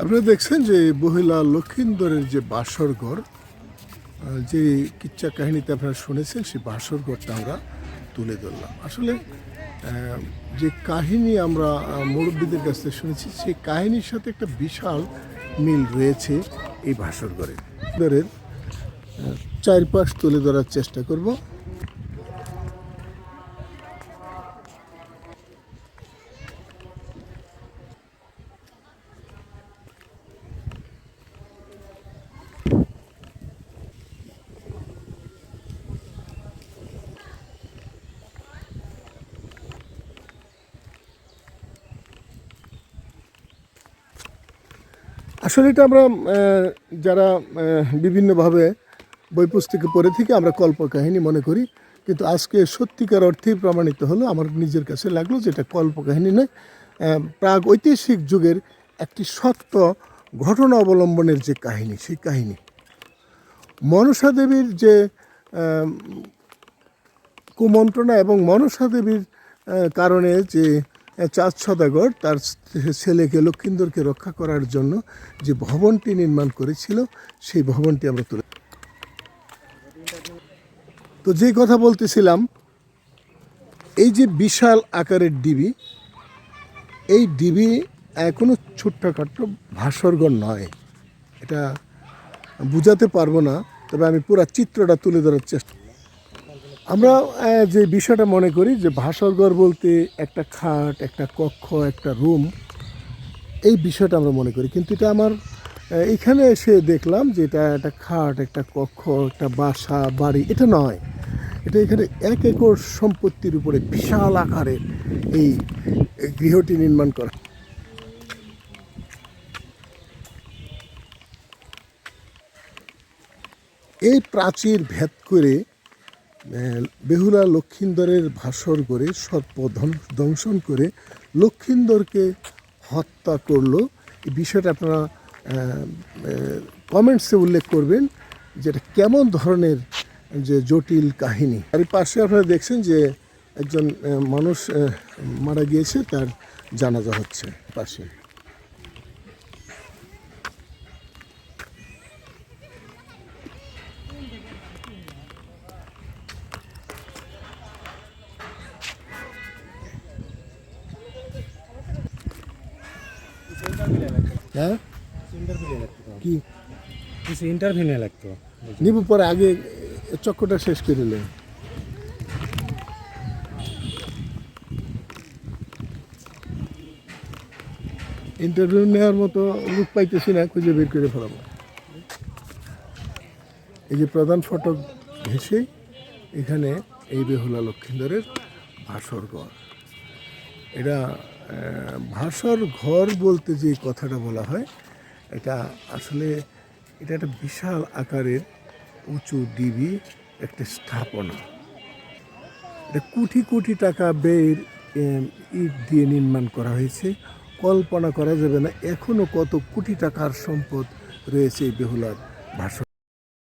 আপনারা দেখছেন যে মহিলা লক্ষিন্দরের যে বাসরঘর যে কিচ্ছা কাহিনীতে আপনারা শুনেছেন, সেই বাসরঘরটা আমরা তুলে ধরলাম। আসলে যে কাহিনী আমরা মুরব্বীদের কাছ থেকে শুনেছি, সেই কাহিনীর সাথে একটা বিশাল মিল রয়েছে এই বাসরঘরে। ঘরের চারপাশ তুলে ধরার চেষ্টা করব। আসলে এটা আমরা যারা বিভিন্নভাবে বই পুস্তকে পড়ে থেকে আমরা কল্পকাহিনী মনে করি। কিন্তু আজকে সত্যিকার অর্থেই প্রমাণিত হলো, আমার নিজের কাছে লাগল যে এটা কল্পকাহিনী নয়। প্রাগ ঐতিহাসিক যুগের একটি সত্য ঘটনা অবলম্বনের যে কাহিনী, সেই কাহিনী। মনসা দেবীর যে কুমন্ত্রণা এবং মনসা দেবীর কারণে যে চাঁদ সদাগর তার ছেলেকে লক্ষিন্দরকে রক্ষা করার জন্য যে ভবনটি নির্মাণ করেছিল, সেই ভবনটি আমরা তুলে তো যে কথা বলতেছিলাম, এই যে বিশাল আকারের ডিবি, এই ডিবি কোনো ছোট্টখাট্ট ভাস্বরগণ নয়। এটা বুঝাতে পারব না, তবে আমি পুরো চিত্রটা তুলে ধরার চেষ্টা আমরা যে বিষয়টা মনে করি যে ভাস্বরঘর বলতে একটা খাট, একটা কক্ষ, একটা রুম, এই বিষয়টা আমরা মনে করি। কিন্তু এটা আমার এখানে এসে দেখলাম যে এটা একটা খাট, একটা কক্ষ, একটা বাসা, বাড়ি, এটা নয়। এটা এখানে এক একর সম্পত্তির উপরে বিশাল আকারের এই গৃহটি নির্মাণ করা। এই প্রাচীর ভেদ করে বেহুলা লক্ষিন্দরের ভাষর করে সর্প দংশন করে লক্ষিন্দরকে হত্যা করল। এই বিষয়টা আপনারা কমেন্টসে উল্লেখ করবেন যেটা কেমন ধরনের যে জটিল কাহিনী। আর পাশে আপনারা দেখছেন যে একজন মানুষ মারা গিয়েছে, তার জানাজা হচ্ছে পাশে। হ্যাঁ? কি? কিছু ইন্টারভিউ নিয়ে লাগতো। নিব পরে আগে চক্করটা শেষ করে নিলে ইন্টারভিউ নেওয়ার মতো লোক পাইতেছি না খুঁজে বের করে ফেলাবো। এই যে প্রধান ফটক ঘেসে এখানে এই বেহুলা লক্ষিন্দরের ভাসর ঘর এটা ভাসর ঘর বলতে যে কথাটা বলা হয়, এটা আসলে এটা একটা বিশাল আকারের উঁচু ডিবি একটা স্থাপনা। এটা কোটি কোটি টাকা ব্যয়ের ইট দিয়ে নির্মাণ করা হয়েছে। কল্পনা করা যাবে না এখনও কত কোটি টাকার সম্পদ রয়েছে এই বেহুলার ভাষণ